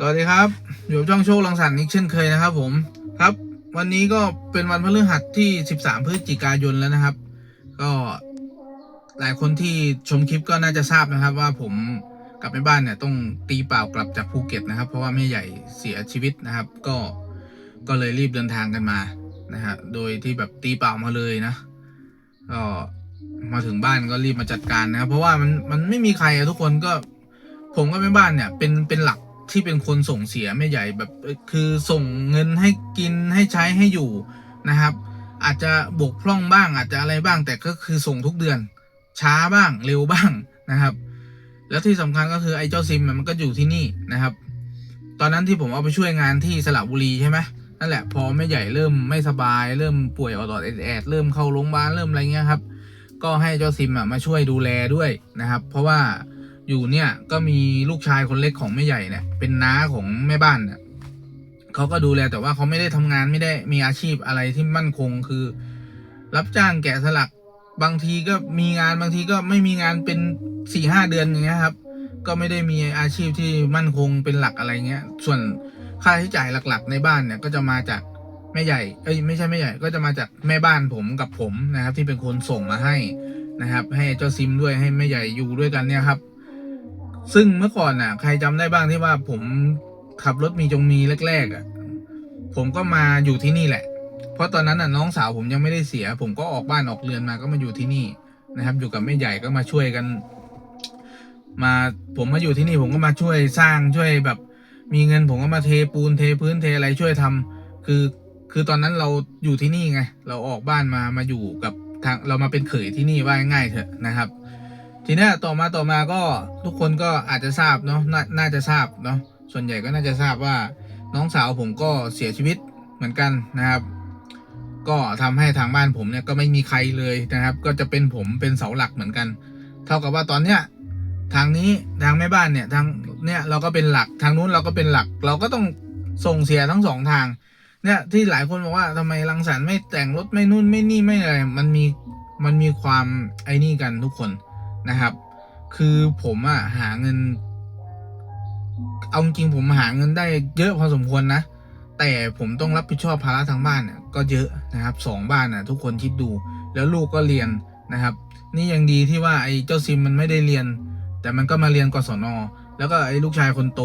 สวัสดีครับอยู่กับช่องโชคลังสรรค์อีกเช่นเคยนะครับ ผมครับ วันนี้ก็เป็นวันพฤหัสที่ 13 พฤศจิกายนแล้วนะครับ ก็หลายคนที่ชมคลิปก็น่าจะทราบนะครับ ว่าผมกลับไปบ้านเนี่ยต้องตีเปล่ากลับจากภูเก็ตนะครับ เพราะว่าแม่ใหญ่เสียชีวิตนะครับ ก็ก็เลยรีบเดินทางกันมานะฮะโดยที่แบบตีเปล่ามาเลยนะก็มาถึงบ้านก็รีบมาจัดการนะครับ เพราะว่ามันมันไม่มีใครทุกคนก็ผมกับแม่บ้านเนี่ยเป็นเป็นหลัก ที่เป็นคนส่งเสียแม่ใหญ่แบบคือส่งเงินให้กินให้ใช้ให้อยู่นะครับ อาจจะบกพร่องบ้างอาจจะอะไรบ้าง แต่ก็คือส่งทุกเดือน ช้าบ้างเร็วบ้างนะครับ แล้วที่สำคัญก็คือไอ้เจ้าซิมมันก็อยู่ที่นี่นะครับ ตอนนั้นที่ผมเอาไปช่วยงานที่สระบุรีใช่ไหมนั่นแหละพอแม่ใหญ่เริ่มไม่สบาย เริ่มป่วยออดแอดเริ่มเข้าโรงพยาบาลเริ่มอะไรเงี้ยครับ ก็ให้เจ้าซิมอะมาช่วยดูแลด้วยนะครับ เพราะว่า อยู่เนี่ยก็มีลูกชายคนเล็กของแม่ใหญ่เนี่ยเป็นน้าของแม่บ้านเนี่ยเขาก็ดูแลแต่ว่าเขาไม่ได้ทำงานไม่ได้มีอาชีพอะไรที่มั่นคงคือ รับจ้างแกะสลักบางทีก็มีงานบางทีก็ไม่มีงานเป็นสี่ห้าเดือนอย่างเงี้ยครับ ก็ไม่ได้มีอาชีพที่มั่นคงเป็นหลักอะไรเงี้ย ส่วนค่าใช้จ่ายหลัก ๆ ในบ้านเนี่ยก็จะมาจากแม่ใหญ่เอ้ยไม่ใช่แม่ใหญ่ก็จะมาจากแม่บ้านผมกับผมนะครับ ที่เป็นคนส่งมาให้นะครับ ให้เจ้าซิมด้วยให้แม่ใหญ่อยู่ด้วยกันเนี่ยครับ ซึ่งเมื่อก่อนน่ะ ใครจำได้บ้างที่ว่าผมขับรถมีจงมีแรกๆอะ ผมก็มาอยู่ที่นี่แหละ เพราะตอนนั้นน่ะน้องสาวผมยังไม่ได้เสีย ผมก็ออกบ้านออกเรือนมาก็มาอยู่ที่นี่นะครับ อยู่กับแม่ใหญ่ก็มาช่วยกัน มาผมมาอยู่ที่นี่ผมก็มาช่วยสร้างช่วยแบบ มีเงินผมก็มาเทปูนเทพื้นเทอะไรช่วยทำคือคือตอนนั้นเราอยู่ที่นี่ไง เราออกบ้านมามาอยู่กับทางเรามาเป็นเขยที่นี่ว่าง่ายเถอะนะครับ ทีเนี้ยต่อมาต่อมาก็ทุกคนก็อาจจะทราบเนาะนน่าจะทราบเนาะส่วนใหญ่ก็น่าจะทราบว่าน้องสาวผมก็เสียชีวิตเหมือนกันนะครับ ก็ทำให้ทางบ้านผมเนี่ยก็ไม่มีใครเลยนะครับ ก็จะเป็นผมเป็นเสาหลักเหมือนกัน เท่ากับว่าตอนเนี้ยทางนี้ทางแม่บ้านเนี่ยทางเนี่ยเราก็เป็นหลักทางนู้นเราก็เป็นหลัก เราก็ต้องส่งเสียทั้งสองทางเนี่ยที่หลายคนบอกว่าทำไมรังสรรค์ไม่แต่งรถไม่นู่นไม่นี่ไม่อะไรมันมีมันมีความไอ้นี่กันทุกคน นะครับ คือผมอะหาเงิน เอาจริงผมหาเงินได้เยอะพอสมควรนะ แต่ผมต้องรับผิดชอบภาระทางบ้านเนี่ยก็เยอะนะครับสองบ้านน่ะ ทุกคนคิดดู แล้วลูกก็เรียนนะครับ นี่ยังดีที่ว่าไอ้เจ้าซิมมันไม่ได้เรียน แต่มันก็มาเรียนกศนแล้วก็ไอ้ลูกชายคนโต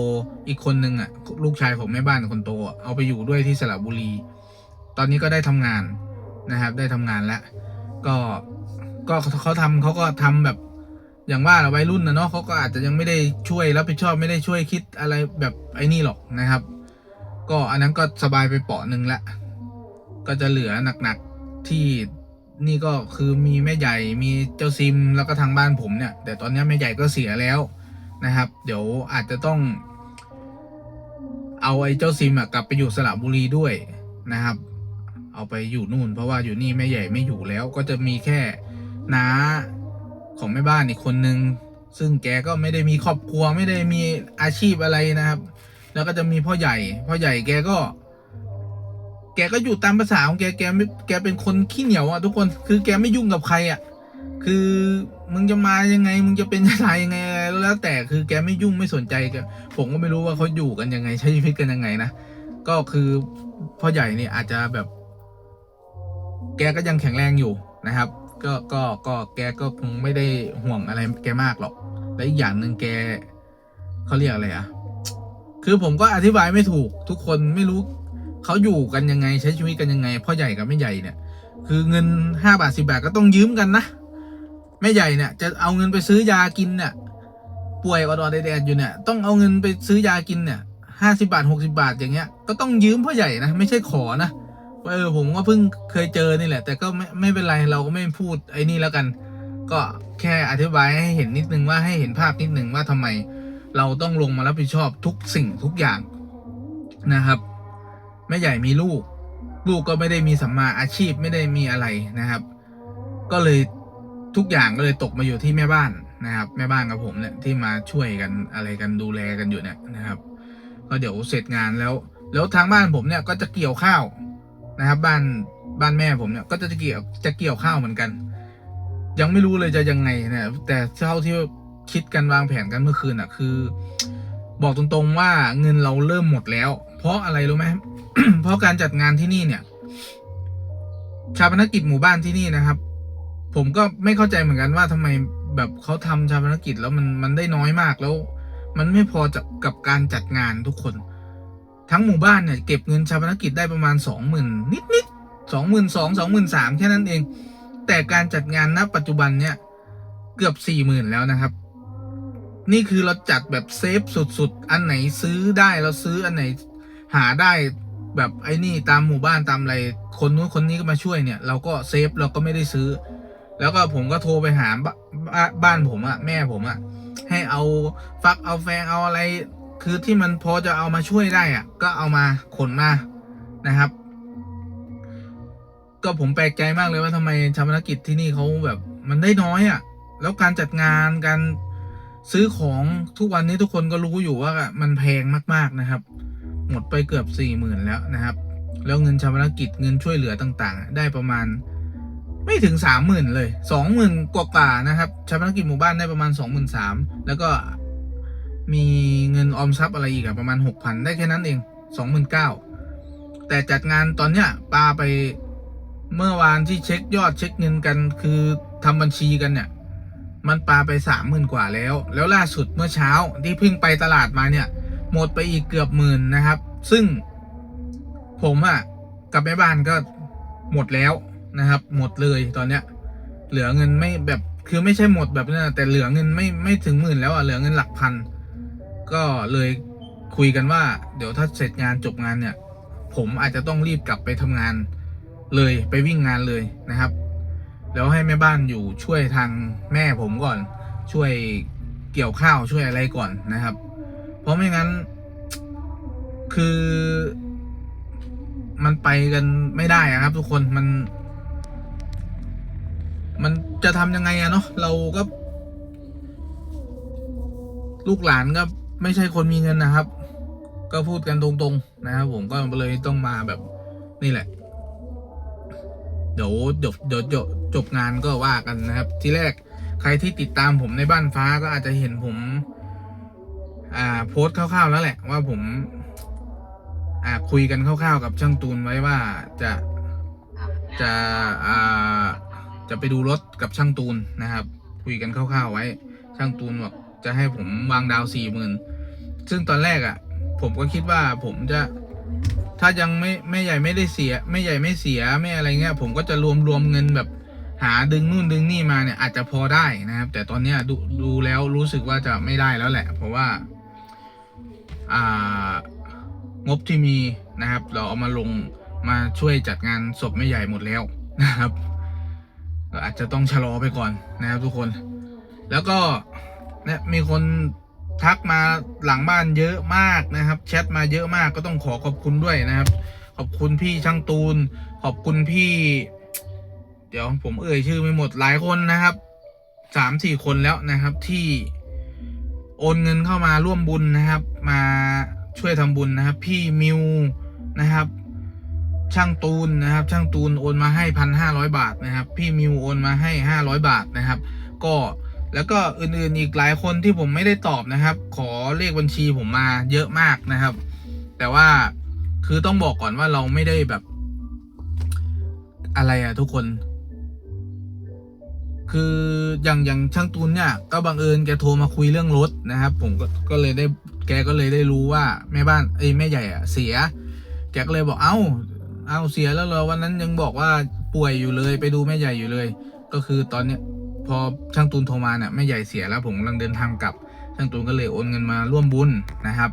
อีกคนนึงอะ ลูกชายของแม่บ้านคนโตเอาไปอยู่ด้วยที่สระบุรี ตอนนี้ก็ได้ทำงานนะครับ ได้ทำงานแล้ว ก็ก็เขาทำเขาก็ทำแบบ อย่างว่าเราวัยรุ่นนะเนาะเขาก็อาจจะยังไม่ได้ช่วยรับผิดชอบไม่ได้ช่วยคิดอะไรแบบไอ้นี่หรอกนะครับ ก็อันนั้นก็สบายไปเปาะหนึ่งละ ก็จะเหลือหนักๆที่นี่ก็คือมีแม่ใหญ่มีเจ้าซิมแล้วก็ทางบ้านผมเนี่ย แต่ตอนนี้แม่ใหญ่ก็เสียแล้วนะครับ เดี๋ยวอาจจะต้อง เอาไอ้เจ้าซิมอะกลับไปอยู่สระบุรีด้วยนะครับ เอาไปอยู่นู่น เพราะว่าอยู่นี่แม่ใหญ่ไม่อยู่แล้ว ก็จะมีแค่น้า ของแม่บ้านอีกคนนึง ซึ่งแกก็ไม่ได้มีครอบครัวไม่ได้มีอาชีพอะไรนะครับ แล้วก็จะมีพ่อใหญ่พ่อใหญ่แกก็ แกก็อยู่ตามภาษาของแกแกไม่แกเป็นคนขี้เหนียวอะทุกคนคือแกไม่ยุ่งกับใครอะคือมึงจะมายังไง มึงจะเป็นอะไรยังไงแล้วแต่คือแกไม่ยุ่งไม่สนใจแกผมก็ไม่รู้ว่าเขาอยู่กันยังไง ใช้ชีวิตกันยังไงนะก็คือพ่อใหญ่เนี่ยอาจจะแบบ แกก็ยังแข็งแรงอยู่นะครับ ก็ก็ก็แกก็คงไม่ได้ห่วงอะไรแกมากหรอก และอีกอย่างหนึ่งแกเขาเรียกอะไรอะคือผมก็อธิบายไม่ถูก ทุกคนไม่รู้เขาอยู่กันยังไงใช้ชีวิตกันยังไงพ่อใหญ่กับแม่ใหญ่เนี่ย คือเงินห้าบาทสิบาทก็ต้องยืมกันนะแม่ใหญ่เนี่ยจะเอาเงินไปซื้อยากินเนี่ยป่วยอดอดแดดอยู่เนี่ยต้องเอาเงินไปซื้อยากินเนี่ยห้าสิบาทหกสิบาทอย่างเงี้ยก็ต้องยืมพ่อใหญ่นะไม่ใช่ขอนะ เออผมก็เพิ่งเคยเจอนี่แหละ แต่ก็ไม่ไม่เป็นไรเราก็ไม่พูดไอ้นี่แล้วกัน ก็แค่อธิบายให้เห็นนิดนึงว่าให้เห็นภาพนิดนึงว่าทำไม เราต้องลงมารับผิดชอบทุกสิ่งทุกอย่างนะครับแม่ใหญ่มีลูก ลูกก็ไม่ได้มีสัมมาอาชีพไม่ได้มีอะไรนะครับ ก็เลยทุกอย่างก็เลยตกมาอยู่ที่แม่บ้านนะครับ แม่บ้านกับผมเนี่ยที่มาช่วยกันอะไรกันดูแลกันอยู่เนี่ยนะครับ ก็เดี๋ยวเสร็จงานแล้ว แล้วทางบ้านผมเนี่ยก็จะเกี่ยวข้าว นะครับ บ้านบ้านแม่ผมเนี่ยก็จะเกี่ยวจะเกี่ยวข้าวเหมือนกัน ยังไม่รู้เลยจะยังไงนะแต่เท่าที่คิดกันวางแผนกันเมื่อคืนอะ คือ บอกตรงๆว่าเงินเราเริ่มหมดแล้ว เพราะอะไรรู้ไหมเพราะการจัดงานที่นี่เนี่ย ชาปนกิจหมู่บ้านที่นี่นะครับ ผมก็ไม่เข้าใจเหมือนกันว่าทำไมแบบเขาทำชาปนกิจแล้วมันมันได้น้อยมากแล้ว มันไม่พอจะกับการจัดงานทุกคน ทั้งหมู่บ้านเนี่ยเก็บเงินชาปนกิจได้ประมาณสองหมื่นนิดนิดสองหมื่นสองสองหมื่นสามแค่นั้นเอง แต่การจัดงานณปัจจุบันเนี่ยเกือบสี่หมื่นแล้วนะครับ นี่คือเราจัดแบบเซฟสุดๆ อันไหนซื้อได้เราซื้ออันไหนหาได้แบบไอ้นี่ตามหมู่บ้านตามอะไรคนนู้นคนนี้ก็มาช่วยเนี่ย เราก็เซฟเราก็ไม่ได้ซื้อ แล้วก็ผมก็โทรไปหาบบ้าบ้านผมอะแม่ผมอะให้เอาฟักเอาแฟงเอาอะไร คือที่มันพอจะเอามาช่วยได้อะก็เอามาขนมานะครับ ก็ผมแปลกใจมากเลยว่าทำไมชาปนกิจที่นี่เขาแบบมันได้น้อยอะ่ะ แล้วการจัดงานการซื้อของทุกวันนี้ทุกคนก็รู้อยู่ว่ามันแพงมากๆนะครับ หมดไปเกือบสี่หมื่นแล้วนะครับ แล้วเงินชาปนกิจเงินช่วยเหลือต่างๆ ได้ประมาณไม่ถึงสามหมื่นเลยสองหมื่นกว่าๆนะครับชาปนกิจหมู่บ้านได้ประมาณสองหมื่นสามแล้วก็ มีเงินออมทรัพย์อะไรอีกอะประมาณหกพันได้แค่นั้นเองสองหมื่นเก้าแต่จัดงานตอนเนี้ยปาไปเมื่อวานที่เช็คยอดเช็คเงินกัน คือทำบัญชีกันเนี่ย มันปาไปสามหมื่นกว่าแล้ว แล้วล่าสุดเมื่อเช้าที่เพิ่งไปตลาดมาเนี่ย หมดไปอีกเกือบหมื่นนะครับ ซึ่งผมอะกับแม่บ้านก็หมดแล้วนะครับ หมดเลยตอนเนี้ย เหลือเงินไม่แบบคือไม่ใช่หมดแบบนั้นแต่เหลือเงินไม่ไม่ถึงหมื่นแล้วอะเหลือเงินหลักพัน ก็เลยคุยกันว่า เดี๋ยวถ้าเสร็จงานจบงานเนี่ย ผมอาจจะต้องรีบกลับไปทำงานเลยไปวิ่งงานเลยนะครับ แล้วให้แม่บ้านอยู่ช่วยทางแม่ผมก่อน ช่วยเกี่ยวข้าวช่วยอะไรก่อนนะครับ เพราะไม่งั้น คือมันไปกันไม่ได้อะครับ ทุกคนมัน มันจะทำยังไงอะเนาะเราก็ ลูกหลานก็ ไม่ใช่คนมีเงินนะครับ ก็พูดกันตรงๆ นะครับผมก็เลยต้องมาแบบนี่แหละ เดี๋ยวเดี๋ยวเดี๋ยวจบจบงานก็ว่ากันนะครับ ที่แรกใครที่ติดตามผมในบ้านฟ้าก็อาจจะเห็นผม อ่า โพสต์คร่าวๆแล้วแหละว่าผม อ่าคุยกันคร่าวๆ กับช่างตูนไว้ว่าจะจะอ่าจะไปดูรถกับช่างตูนนะครับ คุยกันคร่าวๆไว้ ช่างตูนบอกจะให้ผมวางดาวสี่หมื่น ซึ่งตอนแรกอะ่ะ ผมก็คิดว่าผมจะ ถ้ายังไม่ไม่ใหญ่ไม่ได้เสีย ไม่ใหญ่ไม่เสียไม่อะไรเงี้ย ผมก็จะรวมรวมเงินแบบ หาดึงนู่นดึงนี่มาเนี่ยอาจจะพอได้นะครับ แต่ตอนเนี้ยดูดูแล้วรู้สึกว่าจะไม่ได้แล้วแหละ เพราะว่า อ่างบที่มีนะครับ เราเอามาลงมาช่วยจัดงานศพไม่ใหญ่หมดแล้วนะครับอาจจะต้องชะลอไปก่อนนะครับทุกคน แล้วก็เนี่ยมีคน ทักมาหลังบ้านเยอะมากนะครับ แชทมาเยอะมากก็ต้องขอขอบคุณด้วยนะครับ ขอบคุณพี่ช่างตูน ขอบคุณพี่ เดี๋ยวผมเอ่ยชื่อไม่หมดหลายคนนะครับสามสี่คนแล้วนะครับที่โอนเงินเข้ามาร่วมบุญนะครับ มาช่วยทำบุญนะครับ พี่มิวนะครับ ช่างตูนนะครับ ช่างตูนโอนมาให้พันห้าร้อยบาทนะครับ พี่มิวโอนมาให้ห้าร้อยบาทนะครับ ก็ แล้วก็อื่นๆอีกหลายคนที่ผมไม่ได้ตอบนะครับ ขอเลขบัญชีผมมาเยอะมากนะครับ แต่ว่าคือต้องบอกก่อนว่าเราไม่ได้แบบ อะไรอะทุกคน คืออย่างอย่างช่างตูนเนี่ย ก็บังเอิญแกโทรมาคุยเรื่องรถนะครับ ผมก็ก็เลยได้แกก็เลยได้รู้ว่าแม่บ้านเอ้ยแม่ใหญ่อะเสีย แกก็เลยบอกเอ้า เอาเสียแล้วเหรอวันนั้นยังบอกว่าป่วยอยู่เลย ไปดูแม่ใหญ่อยู่เลย ก็คือตอนเนี้ย พอช่างตูนโทรมาเนี่ยแม่ใหญ่เสียแล้วผมกำลังเดินทางกลับ ช่างตูนก็เลยโอนเงินมาร่วมบุญนะครับ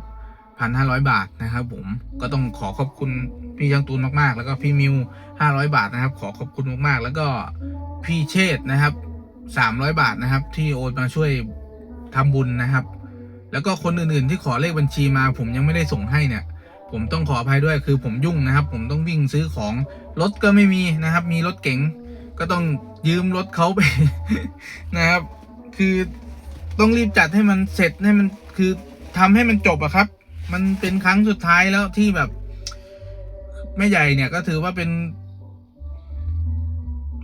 พันห้าร้อยบาทนะครับ ผมก็ต้องขอขอบคุณพี่ช่างตูนมากๆ แล้วก็พี่มิวห้าร้อยบาทนะครับ ขอขอบคุณมากๆ แล้วก็พี่เชษนะครับสามร้อยบาทนะครับ ที่โอนมาช่วยทำบุญนะครับ แล้วก็คนอื่นๆที่ขอเลขบัญชีมา ผมยังไม่ได้ส่งให้เนี่ย ผมต้องขออภัยด้วยคือผมยุ่งนะครับ ผมต้องวิ่งซื้อของรถก็ไม่มีนะครับ มีรถเก๋ง ก็ต้องยืมรถเขาไปนะครับ คือต้องรีบจัดให้มันเสร็จให้มันคือทำให้มันจบอะครับ มันเป็นครั้งสุดท้ายแล้วที่แบบแม่ใหญ่เนี่ยก็ถือว่าเป็น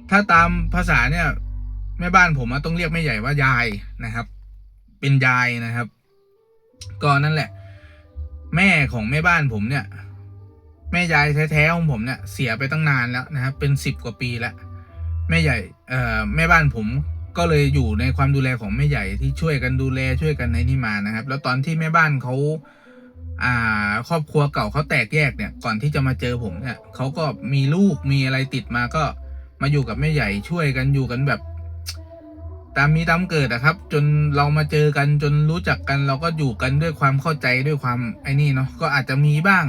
ถ้าตามภาษาเนี่ย แม่บ้านผมต้องเรียกแม่ใหญ่ว่ายายนะครับ เป็นยายนะครับ ก็นั่นแหละ แม่ของแม่บ้านผมเนี่ย แม่ยายแท้ๆของผมเนี่ย เสียไปตั้งนานแล้วนะครับ เป็นสิบกว่าปีแล้ว แม่ใหญ่เอ่อแม่บ้านผมก็เลยอยู่ในความดูแลของแม่ใหญ่ที่ช่วยกันดูแลช่วยกันในนี่มานะครับ แล้วตอนที่แม่บ้านเขาอ่า ครอบครัวเก่าเขาแตกแยกเนี่ย ก่อนที่จะมาเจอผมเนี่ยเขาก็มีลูกมีอะไรติดมาก็มาอยู่กับแม่ใหญ่ช่วยกันอยู่กันแบบ ตามมีตามเกิดอะครับ จนเรามาเจอกันจนรู้จักกัน เราก็อยู่กันด้วยความเข้าใจด้วยความไอ้นี่เนาะก็อาจจะมีบ้าง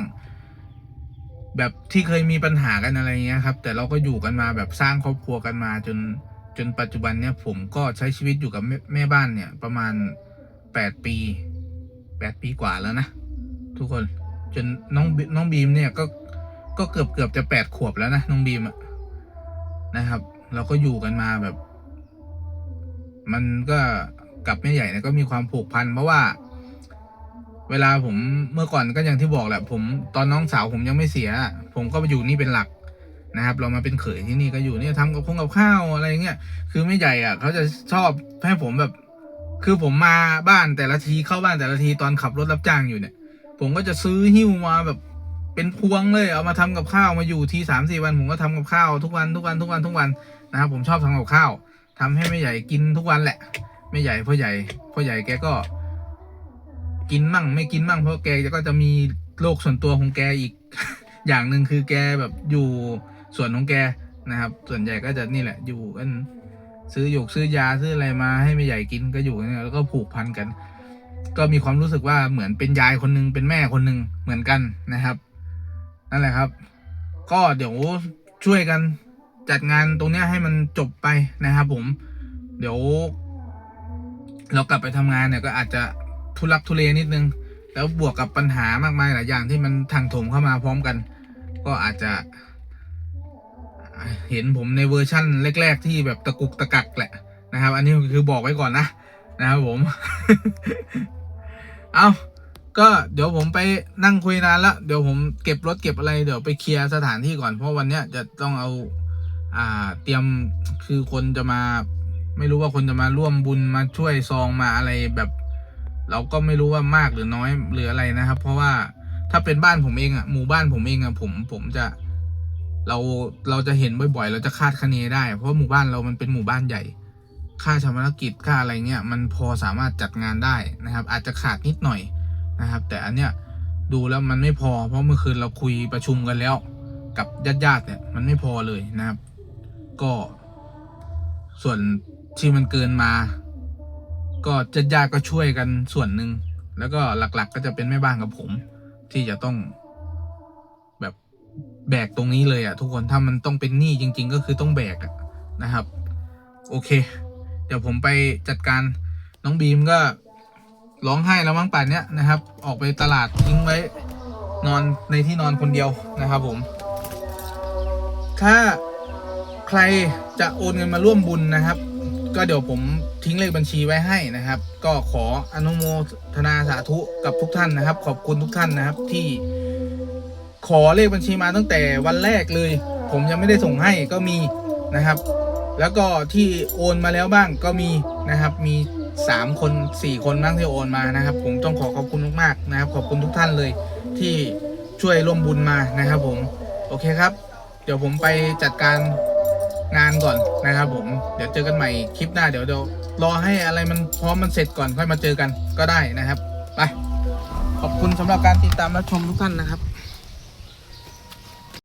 แบบที่เคยมีปัญหากันอะไรเงี้ยครับ แต่เราก็อยู่กันมาแบบสร้างครอบครัวกันมาจนจนปัจจุบันเนี่ยผมก็ใช้ชีวิตอยู่กับแม่แม่บ้านเนี่ยประมาณแปดปีแปดปีกว่าแล้วนะ ทุกคนจนน้องบิน้องบีมเนี่ยก็ก็เกือบเกือบจะแปดขวบแล้วนะน้องบีมอะนะครับ เราก็อยู่กันมาแบบ มันก็กับแม่ใหญ่เนี่ยก็มีความผูกพันเพราะว่า เวลาผมเมื่อก่อนก็อย่างที่บอกแหละผมตอนน้องสาวผมยังไม่เสีย ผมก็มาอยู่นี่เป็นหลักนะครับ เรามาเป็นเขยที่นี่ก็อยู่เนี่ยทำกับพงกับข้าวอะไรเงี้ยคือแม่ใหญ่อะเขาจะชอบให้ผมแบบ คือผมมาบ้านแต่ละทีเข้าบ้านแต่ละทีตอนขับรถรับจ้างอยู่เนี่ย ผมก็จะซื้อหิ้วมาแบบเป็นพวงเลยเอามาทำกับข้าวมาอยู่ทีสามสี่วัน ผมก็ทำกับข้าวทุกวันทุกวันทุกวันทุกวันนะครับผมชอบทำกับข้าวทำให้แม่ใหญ่กินทุกวันแหละแม่ใหญ่พ่อใหญ่พ่อใหญ่แกก็ กินมั่งไม่กินมั่งเพราะแกก็จะมีโรคส่วนตัวของแกอีก อย่างหนึ่งคือแกแบบอยู่ส่วนของแกนะครับ ส่วนใหญ่ก็จะนี่แหละอยู่กันซื้อหยกซื้อยาซื้ออะไรมาให้แม่ใหญ่กินก็อยู่กันเนี่ยแล้วก็ผูกพันกัน ก็มีความรู้สึกว่าเหมือนเป็นยายคนหนึงเป็นแม่คนหนึงเหมือนกันนะครับนั่นแหละครับ ก็เดี๋ยวช่วยกันจัดงานตรงเนี้ยให้มันจบไปนะครับผม เดี๋ยว เรากลับไปทำงานเนี่ยก็อาจจะ ทุลักทุเลนิดนึง แล้วบวกกับปัญหามากมายหลายอย่างที่มันทางถมเข้ามาพร้อมกัน ก็อาจจะ เห็นผมในเวอร์ชั่นแรก ๆ ที่แบบตะกุกตะกักแหละนะครับ อันนี้คือบอกไว้ก่อนนะนะครับผม เอาก็เดี๋ยวผมไปนั่งคุยนานล้วเดี๋ยวผมเก็บรถเก็บอะไรเดี๋ยวไปเคลียร์สถานที่ก่อนเพราะวันเนี้ยจะต้องเอาอ่าเตรียมคือคนจะมา ไม่รู้ว่าคนจะมาร่วมบุญมาช่วยซองมาอะไรแบบ เราก็ไม่รู้ว่ามากหรือน้อยหรืออะไรนะครับ เพราะว่าถ้าเป็นบ้านผมเองอะหมู่บ้านผมเองอะผมผมจะเราเราจะเห็นบ่อยๆ เราจะคาดคะเนได้ เพราะว่าหมู่บ้านเรามันเป็นหมู่บ้านใหญ่ ค่าชำระกิจค่าอะไรเงี้ยมันพอสามารถจัดงานได้นะครับ อาจจะขาดนิดหน่อยนะครับ แต่อันเนี้ยดูแล้วมันไม่พอ เพราะเมื่อคืนเราคุยประชุมกันแล้ว กับญาติๆเนี่ยมันไม่พอเลยนะครับ ก็ ส่วนที่มันเกินมา ก็ญาติญาติก็ช่วยกันส่วนหนึ่ง แล้วก็หลักๆก็จะเป็นแม่บ้านกับผม ที่จะต้อง แบบแบกตรงนี้เลยอะทุกคนถ้ามันต้องเป็นหนี้จริง ๆ ก็คือต้องแบกอะนะครับ โอเค เดี๋ยวผมไปจัดการน้องบีมก็ร้องไห้แล้วมั้งป่านเนี้ยนะครับ ออกไปตลาดทิ้งไว้นอนในที่นอนคนเดียวนะครับผม ถ้าใครจะโอนเงินมาร่วมบุญนะครับ ก็เดี๋ยวผมทิ้งเลขบัญชีไว้ให้นะครับ ก็ขออนุโมทนาสาธุกับทุกท่านนะครับ ขอบคุณทุกท่านนะครับที่ ขอเลขบัญชีมาตั้งแต่วันแรกเลย ผมยังไม่ได้ส่งให้ก็มีนะครับ แล้วก็ที่โอนมาแล้วบ้างก็มีนะครับ มีสามคนสี่คนบ้างที่โอนมานะครับ ผมต้องขอขอบคุณมากๆนะครับ ขอบคุณทุกท่านเลยที่ช่วยร่วมบุญมานะครับ ผมโอเคครับ เดี๋ยวผมไปจัดการ งานก่อนนะครับผมเดี๋ยวเจอกันใหม่คลิปหน้าเดี๋ยวเดี๋ยวรอให้อะไรมันพร้อมมันเสร็จก่อนค่อยมาเจอกันก็ได้นะครับไปขอบคุณสำหรับการติดตามรับชมทุกท่านนะครับ